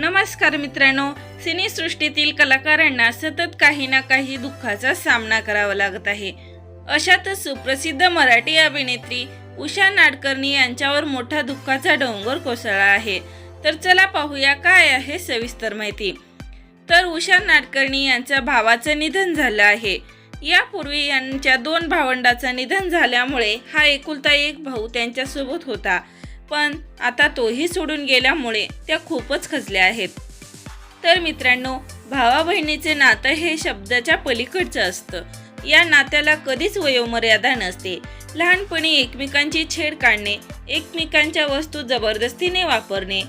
नमस्कार मित्रांनो सिनेसृष्टीतील कलाकारांना सतत काही ना काही दुःखाचा सामना करावा लागत आहे. अशातच सुप्रसिद्ध मराठी अभिनेत्री उषा नाडकर्णी यांच्यावर मोठा दुःखाचा डोंगर कोसळला आहे. तर चला पाहूया काय आहे सविस्तर माहिती. तर उषा नाडकर्णी यांच्या भावाचं निधन झालं आहे. यापूर्वी यांच्या दोन भावंडाचं निधन झाल्यामुळे हा एकुलता एक भाऊ त्यांच्यासोबत होता. पण आता तोही सोडून गेल्यामुळे त्या खूपच खचल्या आहेत. तर मित्रांनो भावा बहिणीचे नातं हे शब्दाच्या पलीकडचं असतं. या नात्याला कधीच वयोमर्यादा नसते. लहानपणी एकमेकांची छेड काढणे एकमेकांच्या वस्तू जबरदस्तीने वापरणे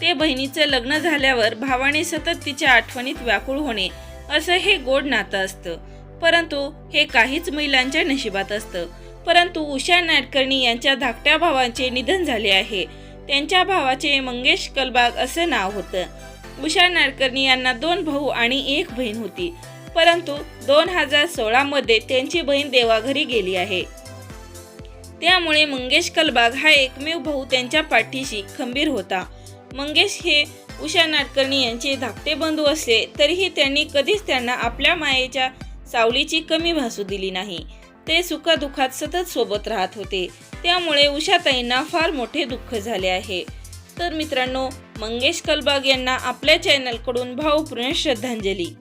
ते बहिणीचं लग्न झाल्यावर भावाने सतत तिच्या आठवणीत व्याकुळ होणे असं हे गोड नातं असतं. परंतु हे काहीच महिलांच्या नशिबात असतं. परंतु उषा नाडकर्णी यांच्या धाकट्या भावाचे निधन झाले आहे. त्यांच्या भावाचे मंगेश कलबाग असं नाव होतं. उषा नाडकर्णी यांना दोन भाऊ आणि एक बहीण होती. परंतु दोन हजार सोळामध्ये त्यांची बहीण देवाघरी गेली आहे. त्यामुळे मंगेश कलबाग हा एकमेव भाऊ त्यांच्या पाठीशी खंबीर होता. मंगेश हे उषा नाडकर्णी यांचे धाकटे बंधू असले तरीही त्यांनी कधीच त्यांना आपल्या मायेच्या सावलीची कमी भासू दिली नाही. ते सुखदुःखात सतत सोबत राहत होते. त्यामुळे उषाताईंना फार मोठे दुःख झाले आहे. तर मित्रांनो मंगेश कलबाग यांना आपल्या चॅनलकडून भावपूर्ण श्रद्धांजली.